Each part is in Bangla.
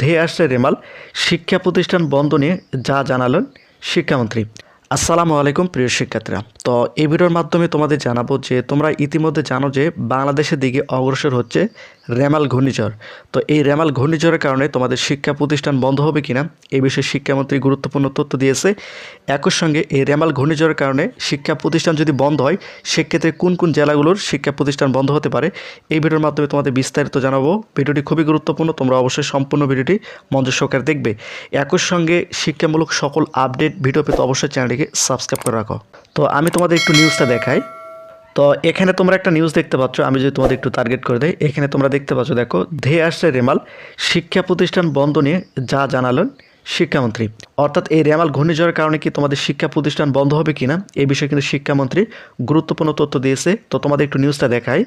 ধেয়ে আসছে রেমাল। শিক্ষা প্রতিষ্ঠান বন্ধ নিয়ে যা জানালেন শিক্ষামন্ত্রী। আসসালামু আলাইকুম প্রিয় শিক্ষার্থীরা। তো এই ভিডিওর মাধ্যমে তোমাদের জানাব যে তোমরা ইতিমধ্যে জানো যে বাংলাদেশের দিকে অগ্রসর হচ্ছে রেমাল ঘূর্ণিঝড়। তো এই রেমাল ঘূর্ণিঝড়ের কারণে তোমাদের শিক্ষা প্রতিষ্ঠান বন্ধ হবে কিনা এই বিষয়ে শিক্ষামন্ত্রী গুরুত্বপূর্ণ তথ্য দিয়েছে। একই সঙ্গে এই রেমাল ঘূর্ণিঝড়ের কারণে শিক্ষা প্রতিষ্ঠান যদি বন্ধ হয়, সেক্ষেত্রে কোন কোন জেলাগুলোর শিক্ষা প্রতিষ্ঠান বন্ধ হতে পারে এই ভিডিওর মাধ্যমে তোমাদের বিস্তারিত জানাব। ভিডিওটি খুবই গুরুত্বপূর্ণ, তোমরা অবশ্যই সম্পূর্ণ ভিডিওটি মঞ্চ সরকার দেখবে। একই সঙ্গে শিক্ষামূলক সকল আপডেট, ভিডিও পেতে অবশ্যই চ্যানেলটিকে সাবস্ক্রাইব করে রাখো। তো আমি তোমাদের একটু নিউজটা দেখাই। তো এখানে তোমরা একটা নিউজ দেখতে পাচ্ছ, আমি যদি তোমাদের একটু টার্গেট করে দেয় এখানে তোমরা দেখতে পাচ্ছ, দেখো ধেয়ে আসছে রেমাল, শিক্ষা প্রতিষ্ঠান বন্ধ নিয়ে যা জানালেন শিক্ষামন্ত্রী। অর্থাৎ এই রেমাল ঘূর্ণিঝড়ের কারণে কি তোমাদের শিক্ষা প্রতিষ্ঠান বন্ধ হবে কিনা এই বিষয়ে কিন্তু শিক্ষামন্ত্রী গুরুত্বপূর্ণ তথ্য দিয়েছে। তো তোমাদের একটু নিউজটা দেখাই।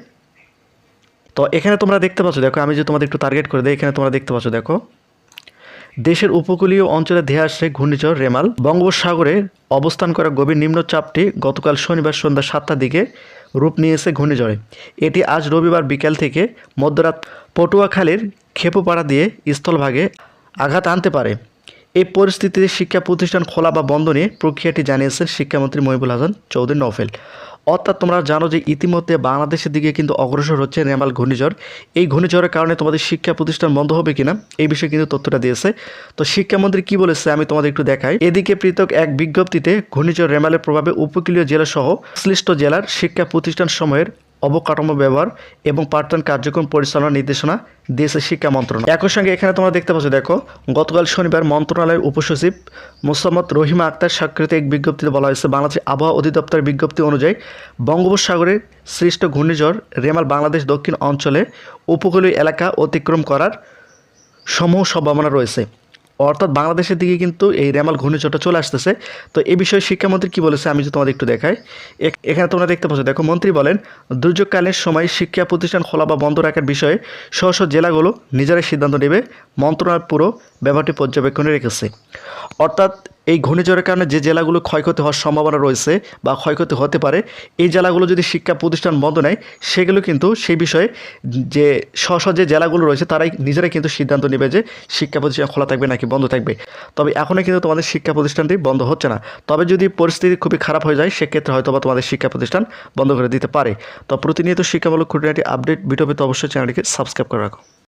তো এখানে তোমরা দেখতে পাচ্ছ, দেখো, আমি যদি তোমাদের একটু টার্গেট করে দিই, এখানে তোমরা দেখতে পাচ্ছ, দেখো দেশের উপকূলীয় অঞ্চলে ধেয়ে আসছে ঘূর্ণিঝড় রেমাল। বঙ্গোপসাগরে অবস্থান করা গভীর নিম্নচাপটি গতকাল শনিবার সন্ধ্যা সাতটার দিকে রূপ নিয়েছে ঘূর্ণিঝড়ে। এটি আজ রবিবার বিকেল থেকে মধ্যরাত পটুয়াখালীর খেপুপাড়া দিয়ে স্থলভাগে আঘাত আনতে পারে। এই পরিস্থিতিতে শিক্ষা প্রতিষ্ঠান খোলা বা বন্ধ নিয়ে প্রক্রিয়াটি জানিয়েছেন শিক্ষামন্ত্রী মহিবুল হাসান চৌধুরী নফেল অর্থাৎ তোমরা জানো যে ইতিমধ্যে বাংলাদেশের দিকে কিন্তু অগ্রসর হচ্ছে রেমাল ঘূর্ণিঝড়। এই ঘূর্ণিঝড়ের কারণে তোমাদের শিক্ষা প্রতিষ্ঠান বন্ধ হবে কিনা এই বিষয়ে কিন্তু তথ্যটা দিয়েছে। তো শিক্ষামন্ত্রী কি বলেছে আমি তোমাদের একটু দেখাই। এদিকে পৃথক এক বিজ্ঞপ্তিতে ঘূর্ণিঝড় রেমালের প্রভাবে উপকূলীয় জেলা সহ সংশ্লিষ্ট জেলার শিক্ষা প্রতিষ্ঠান সময়ের অবকাঠামো ব্যবহার এবং পাঠদান কার্যক্রম পরিচালনার নির্দেশনা দিয়েছে শিক্ষা মন্ত্রণালয়। একই সঙ্গে এখানে তোমরা দেখতে পাচ্ছ, দেখো, গতকাল শনিবার মন্ত্রণালয়ের উপসচিব মোসাম্মদ রহিমা আক্তার স্বাক্ষরিত এক বিজ্ঞপ্তিতে বলা হয়েছে, বাংলাদেশ আবহাওয়া অধিদপ্তরের বিজ্ঞপ্তি অনুযায়ী বঙ্গোপসাগরের সৃষ্ট ঘূর্ণিঝড় রেমাল বাংলাদেশ দক্ষিণ অঞ্চলে উপকূলীয় এলাকা অতিক্রম করার সমূহ সম্ভাবনা রয়েছে। অর্থাৎ বাংলাদেশের দিকে কিন্তু এই রেমাল ঘূর্ণিঝড়টা চলে আসতেছে। তো এই বিষয়ে শিক্ষামন্ত্রী কী বলেছে আমি যদি তোমাদের একটু দেখাই। এখ- এখানে তোমরা দেখতে পাচ্ছ, দেখো, মন্ত্রী বলেন, দুর্যোগকালীন সময় শিক্ষা প্রতিষ্ঠান খোলা বা বন্ধ রাখার বিষয়ে স্ব স্ব জেলাগুলো নিজেরাই সিদ্ধান্ত নেবে। মন্ত্রণালয় পুরো ব্যাপারটি পর্যবেক্ষণে রেখেছে। অর্থাৎ এই ঘূর্ণিঝড়ের কারণে যে জেলাগুলো ক্ষয়ক্ষতি হওয়ার সম্ভাবনা রয়েছে বা ক্ষয়ক্ষতি হতে পারে, এই জেলাগুলো যদি শিক্ষা প্রতিষ্ঠান বন্ধ নেয়, সেগুলো কিন্তু সেই বিষয়ে যে স্ব যে জেলাগুলো রয়েছে, তারাই নিজেরাই কিন্তু সিদ্ধান্ত নেবে যে শিক্ষা প্রতিষ্ঠান খোলা থাকবে নাকি বন্ধ থাকবে। তবে এখনও কিন্তু তোমাদের শিক্ষা প্রতিষ্ঠানটি বন্ধ হচ্ছে না। তবে যদি পরিস্থিতি খুবই খারাপ হয়ে যায়, সেক্ষেত্রে হয়তো বা তোমাদের শিক্ষা প্রতিষ্ঠান বন্ধ করে দিতে পারে। তো প্রতিনিয়ত শিক্ষামূলক খুঁটিনাটি আপডেট, ভিডিও পেতে অবশ্যই চ্যানেলটিকে সাবস্ক্রাইব করে রাখো।